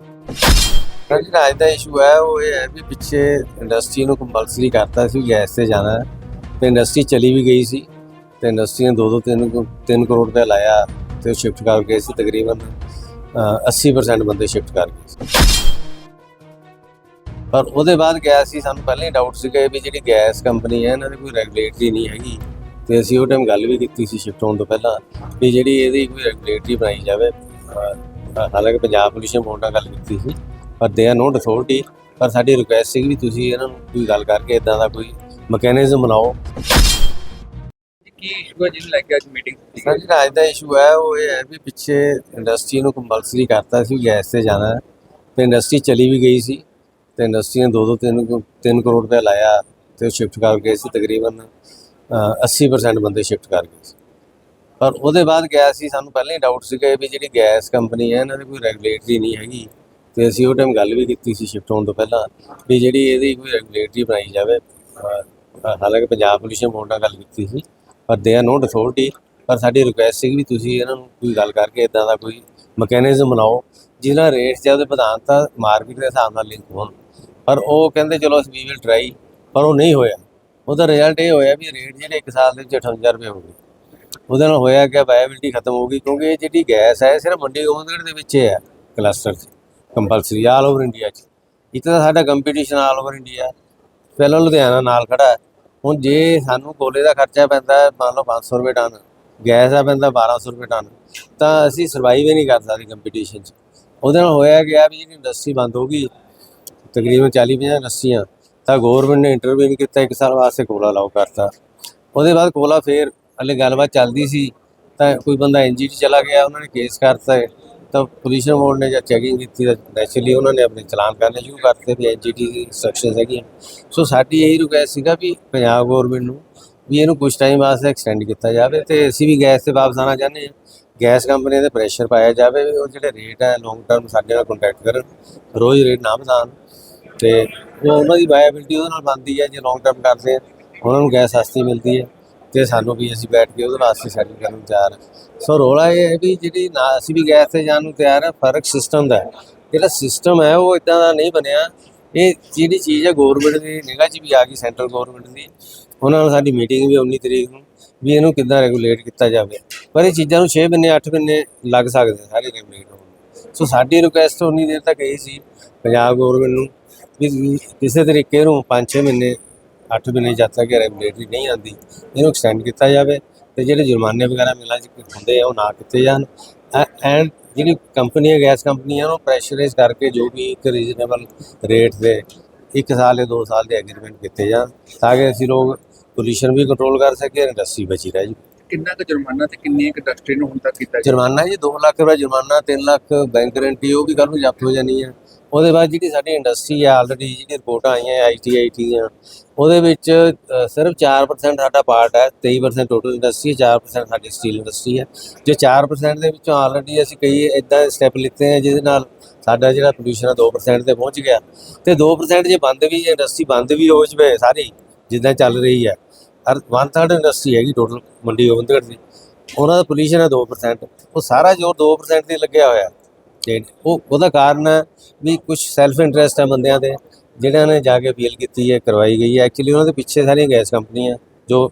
Sir ਜਿਹੜਾ ਅੱਜ ਦਾ issue ਹੈ ਉਹ ਇਹ ਹੈ ਵੀ ਪਿੱਛੇ ਇੰਡਸਟਰੀ ਨੂੰ ਕੰਪਲਸਰੀ ਕਰਤਾ ਸੀ ਗੈਸ ਤੇ ਜਾਣਾ ਹੈ। ਤੇ ਇੰਡਸਟਰੀ ਚਲੀ ਵੀ ਗਈ ਸੀ ਤੇ ਇੰਡਸਟਰੀ ਨੇ 2-2 3 3 ਕਰੋੜ ਰੁਪਏ ਲਾਇਆ ਤੇ ਉਹ ਸ਼ਿਫਟ ਕਰ ਗਏ ਸੀ ਤਕਰੀਬਨ ਅ, 80% ਬੰਦੇ ਸ਼ਿਫਟ ਕਰ ਗਏ ਸੀ। ਪਰ ਉਹਦੇ ਬਾਅਦ ਗੈਸ ਸੀ ਸਾਨੂੰ ਪਹਿਲਾਂ ਹੀ ਡਾਊਟ ਸੀਗਾ ਵੀ ਜਿਹੜੀ ਗੈਸ ਕੰਪਨੀ ਹੈ ਇਹਨਾਂ ਦੀ ਕੋਈ ਰੈਗੂਲੇਟਰੀ ਨਹੀਂ ਹੈਗੀ। ਤੇ ਅਸੀਂ ਉਹ ਟਾਈਮ ਗੱਲ ਵੀ ਕੀਤੀ ਸੀ ਸ਼ਿਫਟ ਹੋਣ ਤੋਂ ਪਹਿਲਾਂ ਵੀ ਜਿਹੜੀ ਇਹਦੀ ਕੋਈ ਰੈਗੂਲੇਟਰੀ ਬਣਾਈ ਜਾਵੇ ਅ, ਹਾਲਾਂਕਿ ਪੰਜਾਬ ਪੋਲਿਊਸ਼ਨ ਬੋਰਡ ਨਾਲ ਗੱਲ ਕੀਤੀ ਸੀ ਪਰ ਦੇ ਆਰ ਨੋਟ ਅਥਾਰਟੀ ਪਰ ਸਾਡੀ ਰਿਕੁਐਸਟ ਸੀ ਵੀ ਤੁਸੀਂ ਇਹਨਾਂ ਨੂੰ ਕੋਈ ਗੱਲ ਕਰਕੇ ਇਦਾਂ ਦਾ ਕੋਈ ਮੈਕੈਨਿਜ਼ਮ ਬਣਾਓ। ਕੀ ਇਸ਼ੂ ਹੈ ਜਿਹਨੂੰ ਲੈ ਕੇ ਅੱਜ ਮੀਟਿੰਗ ਕੀਤੀ ਸਰ ਜਿਹੜਾ ਅੱਜ ਦਾ ਇਸ਼ੂ ਹੈ ਉਹ ਇਹ ਹੈ ਵੀ ਪਿੱਛੇ ਇੰਡਸਟਰੀ ਨੂੰ ਕੰਪਲਸਰੀ ਕਰਤਾ ਸੀ ਗੈਸ ਤੇ ਜਾਣਾ ਤੇ ਇੰਡਸਟਰੀ ਚਲੀ ਵੀ ਗਈ ਸੀ ਤੇ ਇੰਡਸਟਰੀ ਨੇ 2-2 3 3 ਕਰੋੜ ਰੁਪਏ ਲਾਇਆ ਤੇ ਸ਼ਿਫਟ ਕਰ ਗਏ ਸੀ ਤਕਰੀਬਨ ਅ, 80% ਬੰਦੇ ਸ਼ਿਫਟ ਕਰ ਗਏ ਸੀ। ਪਰ ਉਹਦੇ ਬਾਅਦ ਗੈਸ ਸੀ, ਸਾਨੂੰ ਪਹਿਲਾਂ ਹੀ ਡਾਊਟ ਸੀਗਾ ਵੀ ਜਿਹੜੀ ਗੈਸ ਕੰਪਨੀ ਹੈ, ਇਹਨਾਂ ਦੀ ਕੋਈ ਰੈਗੂਲੇਟਰੀ ਨਹੀਂ ਹੈਗੀ। ਤੇ ਅਸੀਂ ਉਹ ਟਾਈਮ ਗੱਲ ਵੀ ਕੀਤੀ ਸੀ ਸ਼ਿਫਟ ਹੋਣ ਤੋਂ ਪਹਿਲਾਂ ਵੀ ਜਿਹੜੀ ਇਹਦੀ ਕੋਈ ਰੈਗੂਲੇਟਰੀ ਬਣਾਈ ਜਾਵੇ। ਹਾਲਾਂਕਿ ਪੰਜਾਬ ਪੋਲਿਊਸ਼ਨ ਬੋਰਡ ਨਾਲ ਗੱਲ ਕੀਤੀ ਸੀ, ਪਰ ਦੇ ਆਰ ਨੋਟ ਅਥਾਰਟੀ ਪਰ ਸਾਡੀ ਰਿਕੁਐਸਟ ਸੀ ਵੀ ਤੁਸੀਂ ਇਹਨਾਂ ਨੂੰ ਕੋਈ ਗੱਲ ਕਰਕੇ ਇਦਾਂ ਦਾ ਕੋਈ ਮੈਕੈਨਿਜ਼ਮ ਬਣਾਓ, ਜਿਹਦੇ ਨਾਲ ਰੇਟਸ ਜਾਂ ਉਹਦੇ ਪ੍ਰਧਾਨ ਤਾਂ ਮਾਰਕੀਟ ਦੇ ਹਿਸਾਬ ਨਾਲ ਲਿੰਕ ਹੋਣ। ਪਰ ਉਹ ਕਹਿੰਦੇ ਚਲੋ ਅਸੀਂ ਵੀ ਵਿਲ ਟਰਾਈ ਪਰ ਉਹ ਨਹੀਂ ਹੋਇਆ। ਉਹਦਾ ਰਿਜ਼ਲਟ ਇਹ ਹੋਇਆ ਵੀ ਰੇਟ ਜਿਹੜੇ 1 ਸਾਲ ਦੇ ਵਿੱਚ 58 ਰੁਪਏ ਹੋ ਗਏ। ਉਹਦੇ ਨਾਲ ਹੋਇਆ ਕਿ ਵਾਇਬਿਲਿਟੀ ਖਤਮ ਹੋ ਗਈ ਕਿਉਂਕਿ ਇਹ ਜਿਹੜੀ ਗੈਸ ਹੈ, ਇਹ ਸਿਰਫ ਮੰਡੀ ਗੋਬਿੰਦਗੜ੍ਹ ਦੇ ਵਿੱਚ ਹੈ ਕਲਸਟਰ 'ਚ ਕੰਪਲਸਰੀ ਆਲ ਓਵਰ ਇੰਡੀਆ 'ਚ। ਇੱਥੇ ਤਾਂ ਸਾਡਾ ਕੰਪੀਟੀਸ਼ਨ ਆਲ ਓਵਰ ਇੰਡੀਆ ਪਹਿਲਾਂ ਲੁਧਿਆਣਾ ਨਾਲ ਖੜਾ ਹੁਣ ਜੇ ਸਾਨੂੰ ਕੋਲੇ ਦਾ ਖਰਚਾ ਪੈਂਦਾ, ਮੰਨ ਲਓ 500 ਰੁਪਏ ਟਨ ਗੈਸ ਦਾ ਪੈਂਦਾ 1200 ਰੁਪਏ ਟਨ, ਤਾਂ ਅਸੀਂ ਸਰਵਾਈਵ ਹੀ ਨਹੀਂ ਕਰ ਸਕਦੇ ਕੰਪੀਟੀਸ਼ਨ 'ਚ। ਉਹਦੇ ਨਾਲ ਹੋਇਆ ਗਿਆ ਵੀ ਜਿਹੜੀ ਇੰਡਸਟਰੀ ਬੰਦ ਹੋ ਗਈ, ਤਕਰੀਬਨ 40 50 ਇੰਡਸਟਰੀਆਂ ਤਾਂ ਗਵਰਨਮੈਂਟ ਨੇ ਇੰਟਰਵੀਨ ਕੀਤਾ, ਇੱਕ ਸਾਲ ਵਾਸਤੇ ਕੋਲਾ ਲਾਓ ਕਰਤਾ। ਉਹਦੇ ਬਾਅਦ ਕੋਲਾ ਫੇਰ ਹਲੇ ਗੱਲਬਾਤ ਚੱਲਦੀ ਸੀ, ਤਾਂ ਕੋਈ ਬੰਦਾ ਐਨਜੀਟੀ ਚਲਾ ਗਿਆ, ਉਹਨਾਂ ਨੇ ਕੇਸ ਕਰਤਾ, ਤਾਂ ਪੋਲੀਸ਼ਨ ਬੋਰਡ ਨੇ ਜਾਂ ਚੈਕਿੰਗ ਕੀਤੀ ਤਾਂ ਨੈਚੁਰਲੀ ਉਹਨਾਂ ਨੇ ਆਪਣੇ ਚਲਾਨ ਕਰਨੇ ਸ਼ੁਰੂ ਕਰਤੇ ਵੀ ਐਨਜੀਟੀ ਦੀ ਇਨਸਟਰਕਸ਼ਨਸ ਹੈਗੀਆਂ। ਸੋ ਸਾਡੀ ਇਹੀ ਰਿਕੁਐਸਟ ਸੀਗਾ ਵੀ ਪੰਜਾਬ ਗਵਰਨਮੈਂਟ ਨੂੰ ਵੀ ਇਹਨੂੰ ਕੁਝ ਟਾਈਮ ਵਾਸਤੇ ਐਕਸਟੈਂਡ ਕੀਤਾ ਜਾਵੇ ਤੇ ਅਸੀਂ ਵੀ ਗੈਸ ਤੇ ਵਾਪਸ ਆਉਣਾ ਚਾਹੁੰਦੇ ਹਾਂ। ਗੈਸ ਕੰਪਨੀਆਂ ਤੇ ਪ੍ਰੈਸ਼ਰ ਪਾਇਆ ਜਾਵੇ ਵੀ ਉਹ ਜਿਹੜੇ ਰੇਟ ਹੈ ਲੌਂਗ ਟਰਮ ਸਾਡੇ ਨਾਲ ਕੰਟੈਕਟ ਕਰਨ, ਰੋਜ਼ ਰੇਟ ਨਾ ਵਧਾਉਣ। ਤੇ ਉਹ ਉਹਨਾਂ ਦੀ ਵਾਇਬਿਲਟੀ ਉਹਦੇ ਨਾਲ ਬਣਦੀ ਹੈ ਜੇ ਲੌਂਗ ਟਰਮ ਕਰਦੇ ਆ, ਉਹਨਾਂ ਨੂੰ ਗੈਸ ਸਸਤੀ ਮਿਲਦੀ ਹੈ ਤੇ ਸਾਨੂੰ ਵੀ ਅਸੀਂ ਬੈਠ ਕੇ ਉਹਦੇ ਵਾਸਤੇ ਸੈਟਿੰਗ ਕਰਨ ਨੂੰ ਤਿਆਰ ਹਾਂ। ਸੋ ਰੋਲਾ ਇਹ ਹੈ ਵੀ ਜਿਹੜੀ ਨਾ ਅਸੀਂ ਵੀ ਗੈਸ ਤੇ ਜਾਣ ਨੂੰ ਤਿਆਰ ਹੈ, ਫ਼ਰਕ ਸਿਸਟਮ ਦਾ ਹੈ। ਜਿਹੜਾ ਸਿਸਟਮ ਹੈ ਉਹ ਇਦਾਂ ਦਾ ਨਹੀਂ ਬਣਿਆ। ਇਹ ਜਿਹੜੀ ਚੀਜ਼ ਹੈ ਗਵਰਨਮੈਂਟ ਦੀ, ਨਿਗਾਹ 'ਚ ਵੀ ਆ ਗਈ ਸੈਂਟਰਲ ਗਵਰਨਮੈਂਟ ਦੀ। ਉਹਨਾਂ ਨਾਲ ਸਾਡੀ ਮੀਟਿੰਗ ਵੀ 19 ਤਰੀਕ ਨੂੰ, ਵੀ ਇਹਨੂੰ ਕਿੱਦਾਂ ਰੈਗੂਲੇਟ ਕੀਤਾ ਜਾਵੇ। ਪਰ ਇਹ ਚੀਜ਼ਾਂ ਨੂੰ 6 ਮਹੀਨੇ 8 ਮਹੀਨੇ ਲੱਗ ਸਕਦੇ ਆ, ਸਾਰੇ ਰੈਗੂਲੇਟ ਹੋਣ। ਸੋ ਸਾਡੀ ਰਿਕੁਐਸਟ ਉਨੀ ਦੇਰ ਤੱਕ ਇਹ ਸੀ, ਪੰਜਾਬ ਗਵਰਨਮੈਂਟ ਨੂੰ, ਵੀ ਕਿਸੇ ਤਰੀਕੇ ਨੂੰ 5-6 ਮਹੀਨੇ 8 ਮਹੀਨੇ ਜਦ ਤੱਕ ਰੈਗੂਲੇਟਰੀ ਨਹੀਂ ਆਂਦੀ ਇਹਨੂੰ ਐਕਸਟੈਂਡ ਕੀਤਾ ਜਾਵੇ ਤੇ ਜਿਹੜੇ ਜੁਰਮਾਨੇ ਵਗੈਰਾ ਮਿਲਾਂ 'ਚ ਹੁੰਦੇ ਆ, ਉਹ ਨਾ ਕੀਤੇ ਜਾਣ। ਐਂਡ ਜਿਹੜੀ ਕੰਪਨੀਆਂ ਗੈਸ ਕੰਪਨੀਆਂ ਹੈ ਪ੍ਰੈਸ਼ਰਾਈਜ਼ ਕਰਕੇ ਜੋ ਵੀ ਇੱਕ ਰੀਜ਼ਨੇਬਲ ਰੇਟ ਦੇ ਇੱਕ ਸਾਲ ਜਾਂ ਦੋ ਸਾਲ ਦੇ ਐਗਰੀਮੈਂਟ ਕੀਤੇ ਜਾਣ, ਤਾਂ ਕਿ ਅਸੀਂ ਲੋਕ ਪੋਲੂਸ਼ਨ ਵੀ ਕੰਟਰੋਲ ਕਰ ਸਕੀਏ ਇੰਡਸਟਰੀ ਬਚੀ ਰਹੇ ਜੀ। ਕਿੰਨਾ ਕੁ ਜੁਰਮਾਨਾ ਤੇ ਕਿੰਨੀ ਕੁ ਇੰਡਸਟਰੀ ਨੂੰ ਹੁਣ ਤੱਕ ਕੀਤਾ ਜੁਰਮਾਨਾ ਜੀ 2 ਲੱਖ ਰੁਪਏ ਜੁਰਮਾਨਾ 3 ਲੱਖ ਬੈਂਕ ਗਰੰਟੀ ਉਹ ਵੀ ਕੱਲ੍ਹ ਨੂੰ ਜ਼ਬਤ ਹੋ ਜਾਣੀ ਹੈ ਉਹਦੇ ਬਾਅਦ ਜਿਹੜੀ ਸਾਡੀ ਇੰਡਸਟਰੀ ਹੈ ਆਲਰੇਡੀ ਜਿਹੜੀ ਰਿਪੋਰਟਾਂ ਆਈਆਂ ਆਈਟੀਆਈਟੀ ਦੀਆਂ, ਉਹਦੇ ਵਿੱਚ ਸਿਰਫ 4% ਸਾਡਾ ਪਾਰਟ ਹੈ 23% ਟੋਟਲ ਇੰਡਸਟਰੀ ਹੈ 4% ਸਾਡੀ ਸਟੀਲ ਇੰਡਸਟਰੀ ਹੈ ਜੇ 4% ਦੇ ਵਿੱਚੋਂ ਆਲਰੇਡੀ ਅਸੀਂ ਕਈ ਇਦਾਂ ਸਟੈਪ ਲਿੱਤੇ ਆ, ਜਿਹਦੇ ਨਾਲ ਸਾਡਾ ਜਿਹੜਾ ਪੋਲੂਸ਼ਨ ਹੈ 2% ਤੇ ਪਹੁੰਚ ਗਿਆ। ਤੇ 2% ਜੇ ਬੰਦ ਵੀ, ਜੇ ਇੰਡਸਟਰੀ ਬੰਦ ਵੀ ਹੋ ਜਵੇ ਸਾਰੀ, ਜਿੱਦਾਂ ਚੱਲ ਰਹੀ ਹੈ ਹਰ ਵਨ ਥਰਡ ਇੰਡਸਟਰੀ ਹੈਗੀ ਟੋਟਲ ਮੰਡੀ ਗੋਬਿੰਦਗੜ੍ਹ ਦੀ। ਉਹਨਾਂ ਦਾ ਪੋਲੂਸ਼ਨ ਹੈ 2% ਉਹ ਸਾਰਾ ਜ਼ੋਰ 2% ਤੇ ਲੱਗਿਆ ਹੋਇਆ। ਤੇ ਉਹ, ਉਹਦਾ ਕਾਰਨ ਹੈ ਵੀ ਕੁਝ ਸੈਲਫ ਇੰਟਰਸਟ ਹੈ ਬੰਦਿਆਂ ਦੇ ਜਿਹੜਿਆਂ ਨੇ ਜਾ ਕੇ ਅਪੀਲ ਕੀਤੀ ਹੈ, ਕਰਵਾਈ ਗਈ ਹੈ। ਐਕਚੁਅਲੀ ਉਹਨਾਂ ਦੇ ਪਿੱਛੇ ਸਾਰੀਆਂ ਗੈਸ ਕੰਪਨੀਆਂ ਜੋ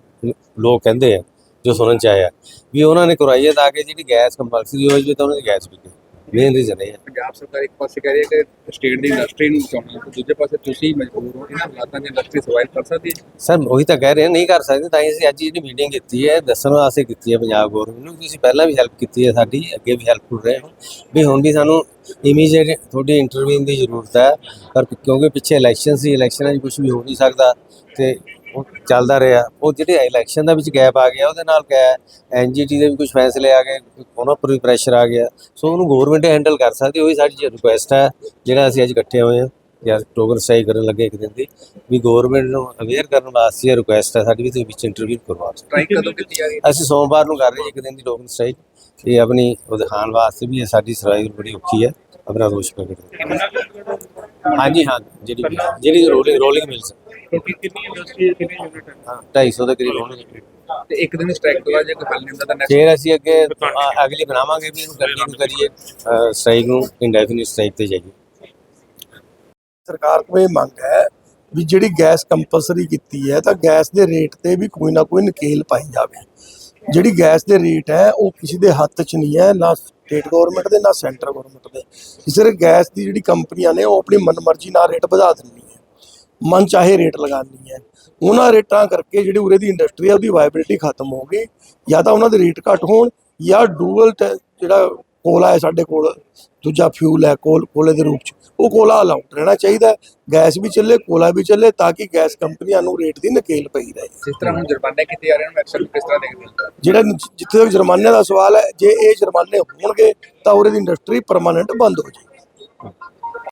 ਲੋਕ ਕਹਿੰਦੇ ਆ, ਜੋ ਸੁਣਨ ਚ ਆਇਆ ਵੀ ਉਹਨਾਂ ਨੇ ਕਰਵਾਈ ਹੈ ਤਾਂ ਕਿ ਜਿਹੜੀ ਗੈਸ ਕੰਪਲਸਰੀ ਹੋ ਜਾਵੇ ਤਾਂ ਉਹਨਾਂ ਦੀ ਗੈਸ ਵਿਕੇ ਇਹ ਹੈ। ਪੰਜਾਬ ਸਰਕਾਰ ਇੱਕ ਪਾਸੇ ਕਹਿ ਰਹੀ ਹੈ ਕਿ ਸਟੇਟ ਦੀ ਇੰਡਸਟਰੀ ਨੂੰ ਬਚਾਉਣਾ ਤੇ ਦੂਜੇ ਪਾਸੇ ਤੁਸੀਂ ਮਜਬੂਰ ਹੋ ਇਹਨਾਂ ਹਾਲਾਤਾਂ 'ਚ ਇੰਡਸਟਰੀ ਸਰਵਾਈਵ ਕਰ ਸਕਦੀ ਹੈ। ਸਰ ਉਹੀ ਤਾਂ ਕਹਿ ਰਹੇ ਨਹੀਂ ਕਰ ਸਕਦੇ ਤਾਂ ਹੀ ਅਸੀਂ ਅੱਜ ਜਿਹੜੀ ਮੀਟਿੰਗ ਕੀਤੀ ਹੈ ਦੱਸਣ ਵਾਸਤੇ ਕੀਤੀ ਹੈ ਪੰਜਾਬ ਗੌਰਮੈਂਟ ਨੂੰ ਤੁਸੀਂ ਪਹਿਲਾਂ ਵੀ ਹੈਲਪ ਕੀਤੀ ਹੈ ਸਾਡੀ ਅੱਗੇ ਵੀ ਹੈਲਪਫੁਲ ਰਹੇ ਹੋ। ਵੀ ਹੁਣ ਵੀ ਸਾਨੂੰ ਇਮੀਡੀਏਟ ਤੁਹਾਡੀ ਇੰਟਰਵਿਊ ਦੀ ਜ਼ਰੂਰਤ ਹੈ ਪਰ ਕਿਉਂਕਿ ਪਿੱਛੇ ਇਲੈਕਸ਼ਨ ਸੀ ਇਲੈਕਸ਼ਨਾਂ 'ਚ ਕੁਝ ਵੀ ਹੋ ਨਹੀਂ ਸਕਦਾ ਤੇ ਉਹ ਚੱਲਦਾ ਰਿਹਾ। ਉਹ ਜਿਹੜੇ ਇਲੈਕਸ਼ਨ ਦਾ ਵਿੱਚ ਗੈਪ ਆ ਗਿਆ ਉਹਦੇ ਨਾਲ ਐਨਜੀਟੀ ਦੇ ਵੀ ਕੁਝ ਫੈਸਲੇ ਆ ਗਏ ਉਹਨਾਂ ਪਰ ਵੀ ਪ੍ਰੈਸ਼ਰ ਆ ਗਿਆ। ਸੋ ਉਹਨੂੰ ਗਵਰਨਮੈਂਟ ਹੈਂਡਲ ਕਰ ਸਕਦੀ ਉਹੀ ਸਾਡੀ ਰਿਕੁਐਸਟ ਹੈ ਜਿਹੜਾ ਅਸੀਂ ਅੱਜ ਇਕੱਠੇ ਹੋਏ ਹਾਂ ਜਾਂ ਟੋਕਨ ਸਟ੍ਰਾਈਕ ਕਰਨ ਲੱਗੇ ਇੱਕ ਦਿਨ ਦੀ। ਵੀ ਗਵਰਨਮੈਂਟ ਨੂੰ ਅਵੇਅਰ ਕਰਨ ਵਾਸਤੇ ਇਹ ਰਿਕੁਐਸਟ ਹੈ ਸਾਡੀ ਵੀ ਤੁਸੀਂ ਵਿੱਚ ਇੰਟਰਵਿਊ ਕਰਵਾ ਦਿਓ ਸਟ੍ਰਾਈਕ ਕਦੋਂ ਕੀਤੀ ਜਾ ਰਹੀ ਹੈ ਅਸੀਂ ਸੋਮਵਾਰ ਨੂੰ ਕਰ ਰਹੇ ਹਾਂ ਇੱਕ ਦਿਨ ਦੀ ਟੋਕਨ ਸਟ੍ਰਾਈਕ ਇਹ ਆਪਣੀ ਉਹ ਦਿਖਾਉਣ ਵਾਸਤੇ ਵੀ ਇਹ ਸਾਡੀ ਸਰਵਾਈਵ ਬੜੀ ਔਖੀ ਹੈ ਆਪਣਾ ਰੋਸ਼ ਪ੍ਰਗਟ। ਹਾਂਜੀ ਹਾਂ ਜਿਹੜੀ ਜਿਹੜੀ ਰੋਲਿੰਗ ਰੋਲਿੰਗ ਮਿਲਸ ਕਿੰਨੀ ਇੰਡਸਟਰੀ ਕਿੰਨੀ ਯੂਨਿਟ ਹੈ? ਹਾਂ 250 ਦੇ ਕਰੀਬ ਹੋਣਗੇ ਤੇ ਇੱਕ ਦਿਨ ਸਟ੍ਰਾਈਕ ਤੋਂ ਬਾਅਦ ਜੇ ਨਹੀਂ ਹੁੰਦਾ ਤਾਂ next ਫਿਰ ਅਸੀਂ ਅੱਗੇ ਅ- ਅਗਲੀ ਬਣਾਵਾਂਗੇ ਵੀ ਇਹਨੂੰ ਕੰਟੀਨਿਊ ਕਰੀਏ ਸਟ੍ਰਾਈਕ ਨੂੰ ਇੰਡੈਫੀਨਿਟ ਸਟ੍ਰਾਈਕ ਤੇ ਜਾਈਏ। ਸਰਕਾਰ ਕੋਲ ਇਹ ਮੰਗ ਹੈ ਵੀ ਜਿਹੜੀ ਗੈਸ ਕੰਪਲਸਰੀ ਕੀਤੀ ਹੈ ਤਾਂ ਗੈਸ ਦੇ ਰੇਟ ਤੇ ਵੀ ਕੋਈ ਨਾ ਕੋਈ ਨਕੇਲ ਪਾਈ ਜਾਵੇ। ਜਿਹੜੀ ਗੈਸ ਦੇ ਰੇਟ ਹੈ, ਉਹ ਕਿਸੇ ਦੇ ਹੱਥ 'ਚ ਨਹੀਂ ਹੈ, ਨਾ ਸਟੇਟ ਗਵਰਨਮੈਂਟ ਦੇ, ਨਾ ਸੈਂਟਰ ਗਵਰਨਮੈਂਟ ਦੇ। ਸਿਰਫ ਗੈਸ ਦੀ ਜਿਹੜੀ ਕੰਪਨੀਆਂ ਨੇ, ਉਹ ਆਪਣੀ ਮਨਮਰਜ਼ੀ ਨਾਲ ਰੇਟ ਵਧਾ ਦਿੰਦੀ ਹੈ ਮਨ ਚਾਹੇ ਰੇਟ ਲਗਾਉਣੀ ਹੈ ਉਹਨਾਂ ਰੇਟਾਂ ਕਰਕੇ ਜਿਹੜੀ ਉਰੇ ਦੀ ਇੰਡਸਟਰੀ ਹੈ, ਉਹਦੀ ਵਾਇਬਿਲਿਟੀ ਖਤਮ ਹੋ ਗਈ। ਜਾਂ ਤਾਂ ਉਹਨਾਂ ਦੇ ਰੇਟ ਘੱਟ ਹੋਣ, ਜਾਂ ਡੂਅਲ ਜਿਹੜਾ ਕੋਲਾ ਹੈ ਸਾਡੇ ਕੋਲ ਦੂਜਾ ਫਿਊਲ ਹੈ ਕੋਲ ਕੋਲੇ ਦੇ ਰੂਪ ਚ। ਉਹ ਕੋਲਾ ਅਲਾਉਡ ਰਹਿਣਾ ਚਾਹੀਦਾ ਹੈ। ਗੈਸ ਵੀ ਚੱਲੇ ਕੋਲਾ ਵੀ ਚੱਲੇ ਤਾਂ ਕਿ ਗੈਸ ਕੰਪਨੀਆਂ ਨੂੰ ਰੇਟ ਦੀ ਨਕੇਲ ਪਈ ਰਹੇ। ਜਿਸ ਤਰ੍ਹਾਂ ਹੁਣ ਜੁਰਮਾਨੇ ਕੀਤੇ ਜਾ ਰਹੇ ਨੇ ਐਕਸ਼ਨ ਕਿਸ ਤਰ੍ਹਾਂ ਦੇਖਦੇ ਹੋ। ਜਿਹੜਾ ਜਿੱਥੇ ਤੱਕ ਜੁਰਮਾਨੇ ਦਾ ਸਵਾਲ ਹੈ ਜੇ ਇਹ ਜੁਰਮਾਨੇ ਹੋਣਗੇ ਤਾਂ ਉਰੇ ਦੀ ਇੰਡਸਟਰੀ ਪਰਮਾਨੈਂਟ ਬੰਦ ਹੋ ਜਾਏਗੀ।